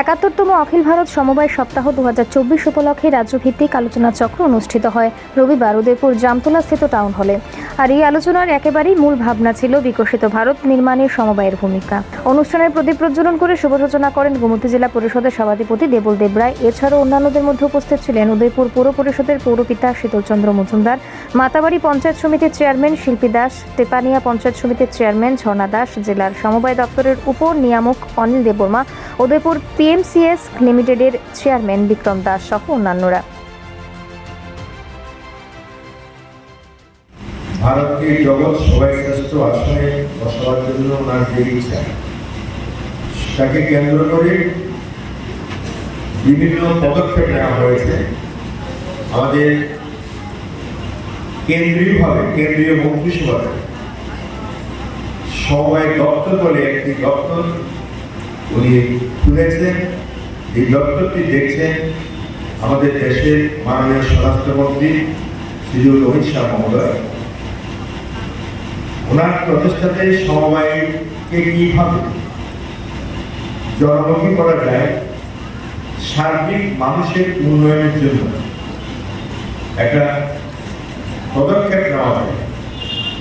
একাত্তরতম অখিল ভারত সমবায় সপ্তাহ দু হাজার চব্বিশ উপলক্ষে রাজ্যভিত্তিক আলোচনা চক্র অনুষ্ঠিত হয়। রবিবার উদয়পুর জামতলা স্থিত টাউন হলে আর এই আলোচনার একেবারেই মূল ভাবনা ছিল বিকশিত ভারত নির্মাণে সমবায়ের ভূমিকা। অনুষ্ঠানের প্রদীপ প্রজ্বলন করে শুভ সূচনা করেন গোমতী জেলা পরিষদের সভাধিপতি দেবল দেবরায়। এছাড়াও অন্যান্যদের মধ্যে উপস্থিত ছিলেন উদয়পুর পৌর পরিষদের পৌরপিতা শীতলচন্দ্র মজুমদার, মাতাবাড়ি পঞ্চায়েত সমিতির চেয়ারম্যান শিল্পী দাস তেপানিয়া পঞ্চায়েত সমিতির চেয়ারম্যান ঝর্ণা দাস, জেলার সমবায় দপ্তরের উপ নিয়ামক অনিল দেববর্মা, উদয়পুর পিএমসিএস লিমিটেডের চেয়ারম্যান বিক্রম দাস সহ অন্যান্যরা। ভারতকে জগৎ সবাই শ্রেষ্ঠ আসনে বসাবার জন্য ওনার যে ইচ্ছা। তাকে কেন্দ্র করে বিভিন্ন পদক্ষেপ নেওয়া হয়েছে। আমাদের কেন্দ্রীয়ভাবে, কেন্দ্রীয় মন্ত্রিসভায় সমবায় দপ্তর বলে একটি দপ্তর উনি খুলেছেন এই দপ্তরটি দেখছেন আমাদের দেশের মাননীয় স্বরাষ্ট্রমন্ত্রী শ্রীযুক্ত অমিত শাহ মহোদয়। ওনার প্রচেষ্টাতে সমবায়কে কীভাবে জনমুখী করা যায়, সার্বিক মানুষের উন্নয়নের জন্য একটা পদক্ষেপ নেওয়া হয়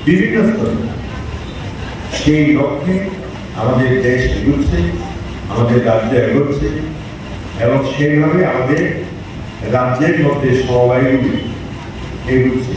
বিভিন্ন স্তরে। সেই লক্ষ্যে আমাদের দেশ এগোচ্ছে, আমাদের রাজ্য এগোচ্ছে এবং সেইভাবে আমাদের রাজ্যের মধ্যে সমবায়গুলি এগুচ্ছে।